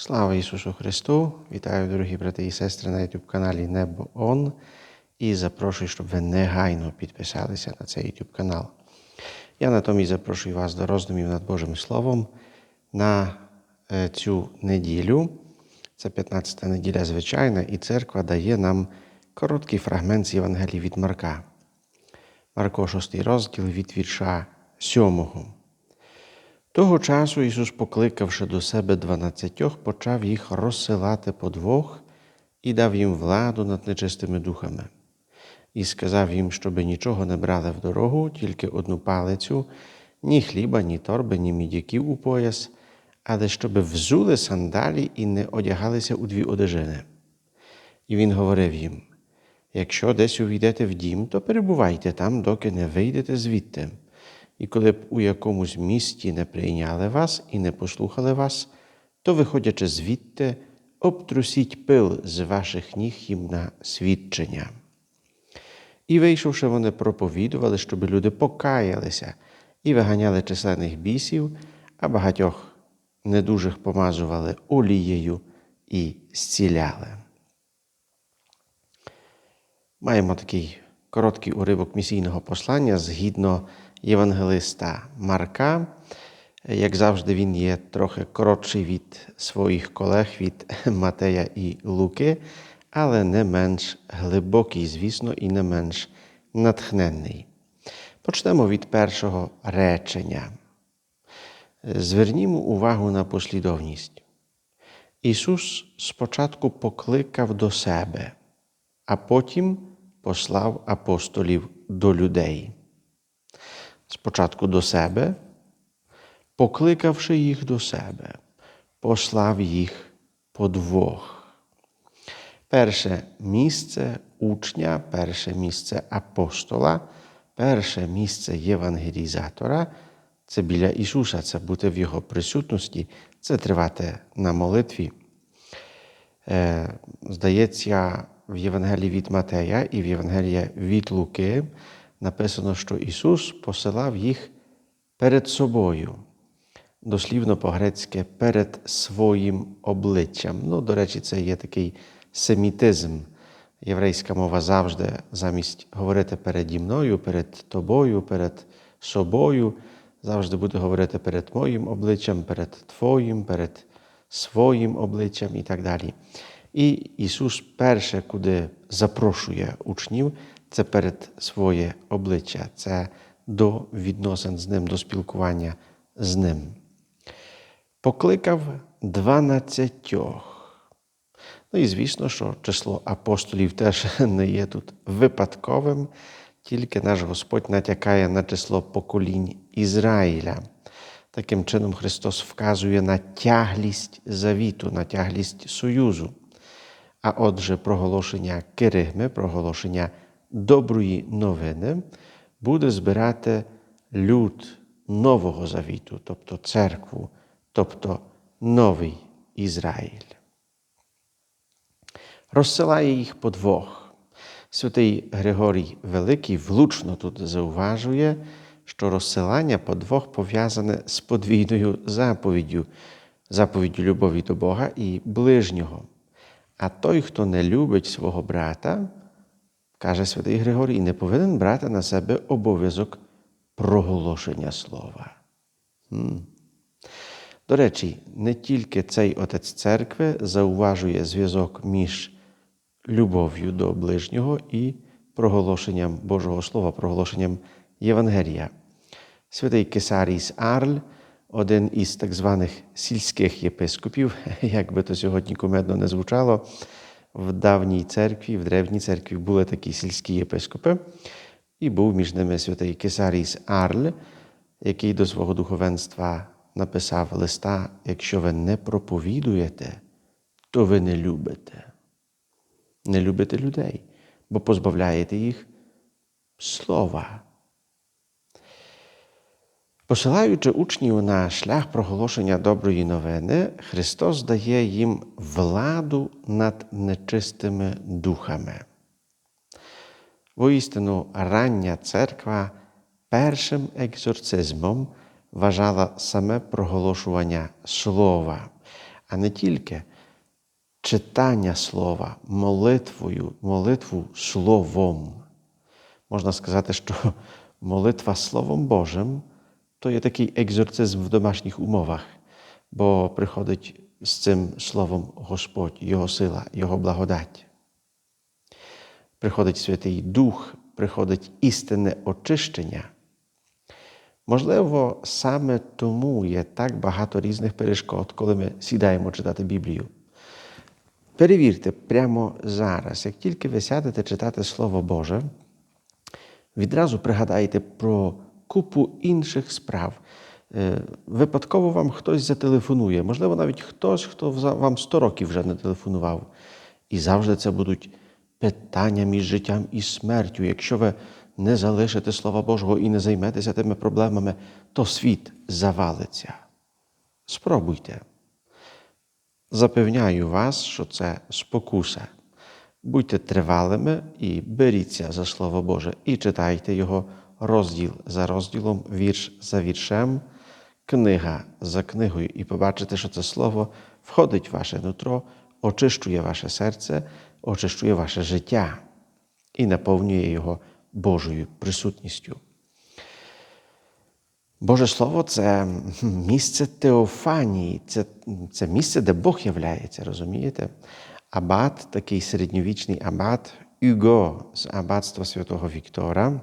Слава Ісусу Христу! Вітаю, дорогі брати і сестри, на youtube каналі Небо Он і запрошую, щоб ви негайно підписалися на цей youtube канал. Я натомість запрошую вас до роздумів над Божим Словом на е, цю неділю. Це 15-та неділя звичайна, і церква дає нам короткий фрагмент з Євангелії від Марка. Марко, 6 розділ від вірша 7. Того часу Ісус, покликавши до себе дванадцятьох, почав їх розсилати по двох і дав їм владу над нечистими духами, і сказав їм, щоби нічого не брали в дорогу, тільки одну палицю, ні хліба, ні торби, ні мідяків у пояс, але щоби взули сандалі і не одягалися у дві одежини. І він говорив їм: якщо десь увійдете в дім, то перебувайте там, доки не вийдете звідти. І коли б у якомусь місті не прийняли вас і не послухали вас, то, виходячи звідти, обтрусіть пил з ваших ніг їм на свідчення. І, вийшовши, вони проповідували, щоб люди покаялися і виганяли численних бісів, а багатьох недужих помазували олією і зціляли. Маємо такий короткий уривок місійного послання згідно євангелиста Марка. Як завжди, він є трохи коротший від своїх колег від Матея і Луки, але не менш глибокий, звісно, і не менш натхненний. Почнемо від першого речення. Звернімо увагу на послідовність. Ісус спочатку покликав до себе, а потім послав апостолів до людей. Спочатку до себе, покликавши їх до себе, послав їх по двох. Перше місце учня, перше місце апостола, перше місце євангелізатора це біля Ісуса, це бути в Його присутності, це тривати на молитві. Е, Здається, в Євангелії від Матея і в Євангелії від Луки написано, що Ісус посилав їх перед собою, дослівно по-грецьки перед своїм обличчям. Ну, до речі, це є такий семітизм. Єврейська мова завжди замість говорити переді мною, перед тобою, перед собою, завжди буде говорити перед моїм обличчям, перед Твоїм, перед своїм обличчям і так далі. І Ісус перше, куди запрошує учнів, це перед своє обличчя, це до відносин з ним, до спілкування з ним. Покликав дванадцятьох. Ну і звісно, що число апостолів теж не є тут випадковим, тільки наш Господь натякає на число поколінь Ізраїля. Таким чином, Христос вказує на тяглість завіту, на тяглість Союзу. А отже, проголошення Киригми, проголошення доброї новини буде збирати люд Нового Завіту, тобто церкву, тобто новий Ізраїль. Розсилає їх по двох. Святий Григорій Великий влучно тут зауважує, що розсилання по двох пов'язане з подвійною заповіддю, заповіддю любові до Бога і ближнього. А той, хто не любить свого брата, каже святий Григорій, не повинен брати на себе обов'язок проголошення слова. До речі, не тільки цей отець церкви зауважує зв'язок між любов'ю до ближнього і проголошенням Божого Слова, проголошенням Євангелія. Святий Кесарій Арль, один із так званих сільських єпископів, як би то сьогодні кумедно не звучало, в давній церкві, в древній церкві були такі сільські єпископи, і був між ними святий Кесаріс Арль, який до свого духовенства написав листа: якщо ви не проповідуєте, то ви не любите. Не любите людей, бо позбавляєте їх слова. Посилаючи учнів на шлях проголошення доброї новини, Христос дає їм владу над нечистими духами. Воістину, рання церква першим екзорцизмом вважала саме проголошування слова, а не тільки читання слова, молитвою, молитву словом. Можна сказати, що молитва Словом Божим то є такий екзорцизм в домашніх умовах, бо приходить з цим словом Господь, Його сила, Його благодать. Приходить Святий Дух, приходить істинне очищення. Можливо, саме тому є так багато різних перешкод, коли ми сідаємо читати Біблію. Перевірте прямо зараз, як тільки ви сядете читати Слово Боже, відразу пригадайте про купу інших справ. Е, Випадково вам хтось зателефонує, можливо, навіть хтось, хто вам 100 років вже не телефонував. І завжди це будуть питання між життям і смертю. Якщо ви не залишите Слова Божого і не займетеся тими проблемами, то світ завалиться. Спробуйте. Запевняю вас, що це спокуса. Будьте тривалими і беріться за Слово Боже і читайте його розділ за розділом, вірш за віршем, книга за книгою, і побачите, що це слово входить в ваше нутро, очищує ваше серце, очищує ваше життя і наповнює його Божою присутністю. Боже Слово це місце теофанії, це, це місце, де Бог являється, розумієте? Абат, такий середньовічний абат Юго з аббатства святого Віктора,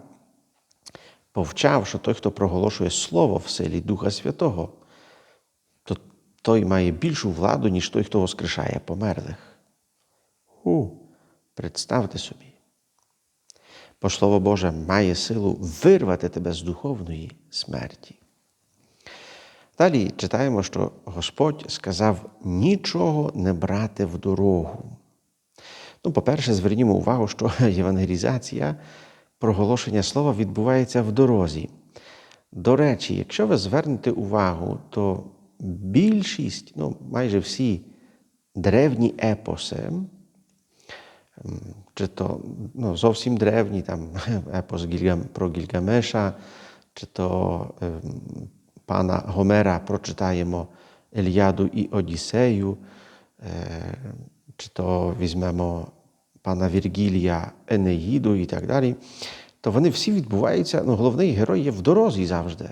повчав, що той, хто проголошує Слово в силі Духа Святого, то той має більшу владу, ніж той, хто воскрешає померлих. У, представте собі. Бо Слово Боже має силу вирвати тебе з духовної смерті. Далі читаємо, що Господь сказав нічого не брати в дорогу. Ну, по-перше, звернімо увагу, що євангелізація, проголошення слова відбувається в дорозі. До речі, якщо ви звернете увагу, то більшість, ну майже всі древні епоси, чи то ну, зовсім древні, там епос про Гільгамеша, чи то ем, пана Гомера прочитаємо Ельяду і Одіссею, е, чи то візьмемо пана Віргілія Енеїду і так далі, то вони всі відбуваються, ну, головний герой є в дорозі завжди.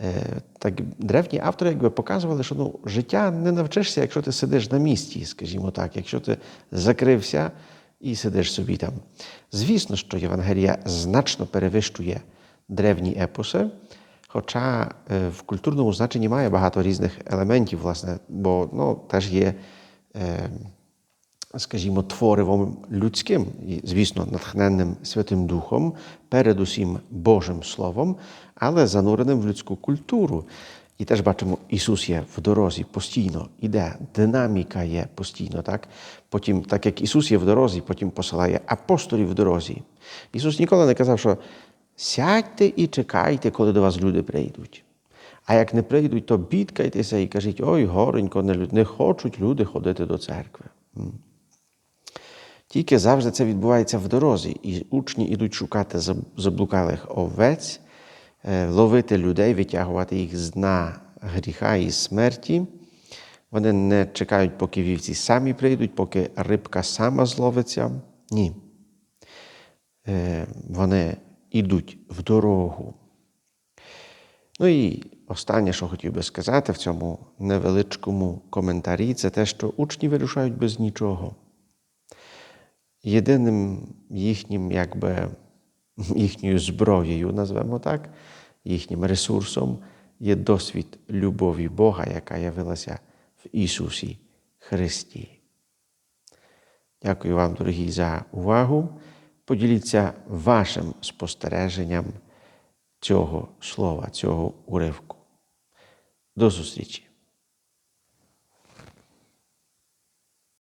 Е, Так древні автори якби показували, що ну, життя не навчишся, якщо ти сидиш на місці, скажімо так, якщо ти закрився і сидиш собі там. Звісно, що Євангелія значно перевищує древні епоси, хоча е, в культурному значенні має багато різних елементів, власне, бо ну, теж є. Скажімо, творивом людським, і, звісно, натхненним Святим Духом, передусім Божим Словом, але зануреним в людську культуру. І теж бачимо, Ісус є в дорозі постійно, іде, динаміка є постійно. так? Потім, так як Ісус є в дорозі, потім посилає апостолів в дорозі. Ісус ніколи не казав, що сядьте і чекайте, коли до вас люди прийдуть. А як не прийдуть, то бідкайтеся і кажіть, ой, горенько, не, не хочуть люди ходити до церкви. Тільки завжди це відбувається в дорозі, і учні йдуть шукати заблукалих овець, е, ловити людей, витягувати їх з дна гріха і смерті. Вони не чекають, поки вівці самі прийдуть, поки рибка сама зловиться. Ні. Е, Вони йдуть в дорогу. Ну і останнє, що хотів би сказати в цьому невеличкому коментарі, це те, що учні вирушають без нічого. Єдиним їхнім, якби, їхньою зброєю, назвемо так, їхнім ресурсом є досвід любові Бога, яка явилася в Ісусі Христі. Дякую вам, дорогі, за увагу. Поділіться вашим спостереженням цього слова, цього уривку. До зустрічі!